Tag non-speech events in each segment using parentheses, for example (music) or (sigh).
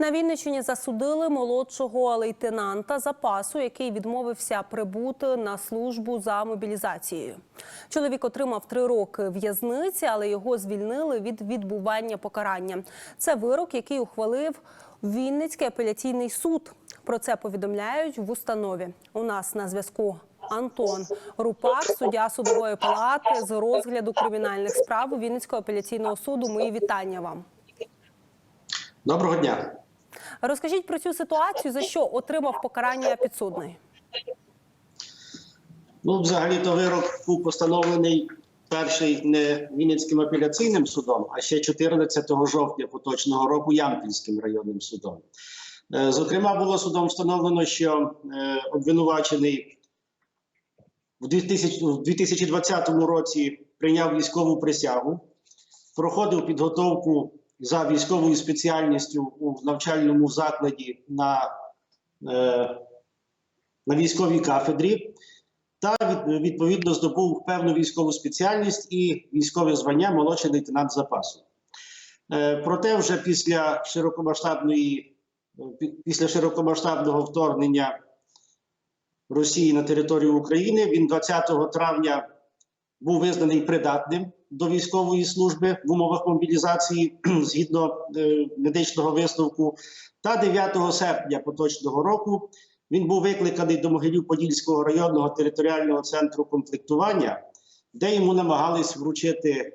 На Вінниччині засудили молодшого лейтенанта запасу, який відмовився прибути на службу за мобілізацією. Чоловік отримав три роки в'язниці, але його звільнили від відбування покарання. Це вирок, який ухвалив Вінницький апеляційний суд. Про це повідомляють в установі. У нас на зв'язку Антон Рупак, суддя судової палати з розгляду кримінальних справ Вінницького апеляційного суду. Мої вітання вам. Доброго дня. Розкажіть про цю ситуацію, за що отримав покарання підсудний. Ну, взагалі-то вирок був постановлений перший не Вінницьким апеляційним судом, а ще 14 жовтня поточного року Ямпільським районним судом. Е, Зокрема, було судом встановлено, що е, обвинувачений в 2000 в 2020 році прийняв військову присягу, проходив підготовку за військовою спеціальністю у навчальному закладі на, е, на військовій кафедрі та від- відповідно здобув певну військову спеціальність і військове звання молодший лейтенант запасу. Е, Проте, вже після широкомасштабної е, після широкомасштабного вторгнення Росії на територію України він 20 травня був визнаний придатним до військової служби в умовах мобілізації (clears throat) згідно е, медичного висновку. Та 9 серпня поточного року він був викликаний до Могилів-Подільського районного територіального центру комплектування, де йому намагались вручити е,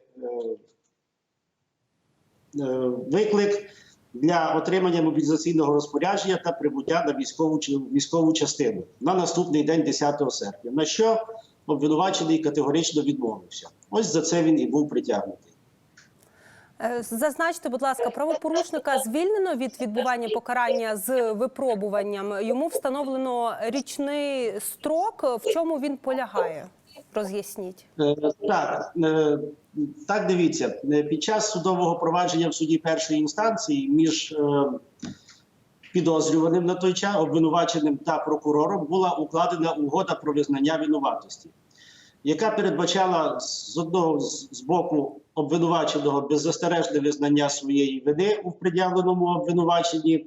е, виклик для отримання мобілізаційного розпорядження та прибуття на військову, військову частину на наступний день 10 серпня. На що обвинувачений категорично відмовився. Ось за це він і був притягнутий. Е, Зазначте, будь ласка, правопорушника звільнено від відбування покарання з випробуванням. Йому встановлено річний строк. В чому він полягає? Роз'ясніть. Е, Так, е, так дивіться, під час судового провадження в суді першої інстанції між підозрюваним на той час, обвинуваченим та прокурором була укладена угода про визнання винуватості, яка передбачала з одного з боку обвинуваченого беззастережне визнання своєї вини у пред'явленому обвинуваченні,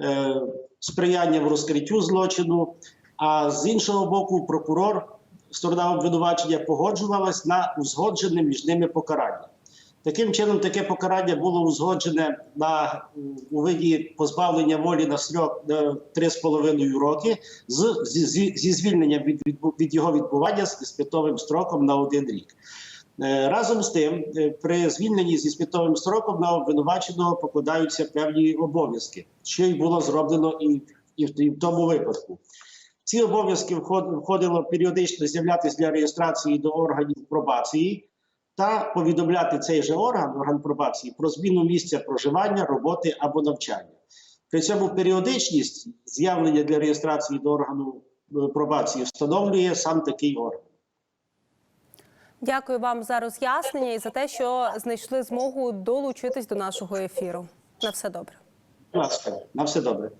е, сприяння в розкриттю злочину. А з іншого боку, прокурор, сторона обвинувачення погоджувалась на узгоджене між ними покарання. Таким чином, таке покарання було узгоджене на у виді позбавлення волі на строк е, 3,5 роки з, зі, зі- звільненням від, від, від його відбування з іспитовим строком на один рік. Е, Разом з тим, е, при звільненні зі спитовим строком на обвинуваченого покладаються певні обов'язки, що й було зроблено і, і, в, і в тому випадку. Ці обов'язки вход- входило періодично з'являтися для реєстрації до органів пробації та повідомляти цей же орган, орган пробації, про зміну місця проживання, роботи або навчання. При цьому періодичність з'явлення для реєстрації до органу е, пробації встановлює сам такий орган. Дякую вам за роз'яснення і за те, що знайшли змогу долучитись до нашого ефіру. На все добре. На все добре.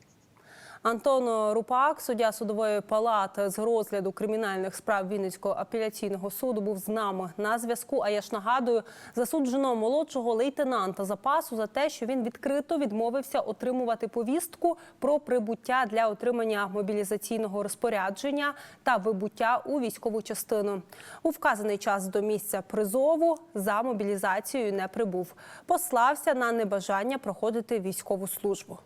Антон Рупак, суддя судової палати з розгляду кримінальних справ Вінницького апеляційного суду, був з нами на зв'язку. А я ж нагадую, засуджено молодшого лейтенанта запасу за те, що він відкрито відмовився отримувати повістку про прибуття для отримання мобілізаційного розпорядження та вибуття у військову частину. У вказаний час до місця призову за мобілізацією не прибув. Послався на небажання проходити військову службу.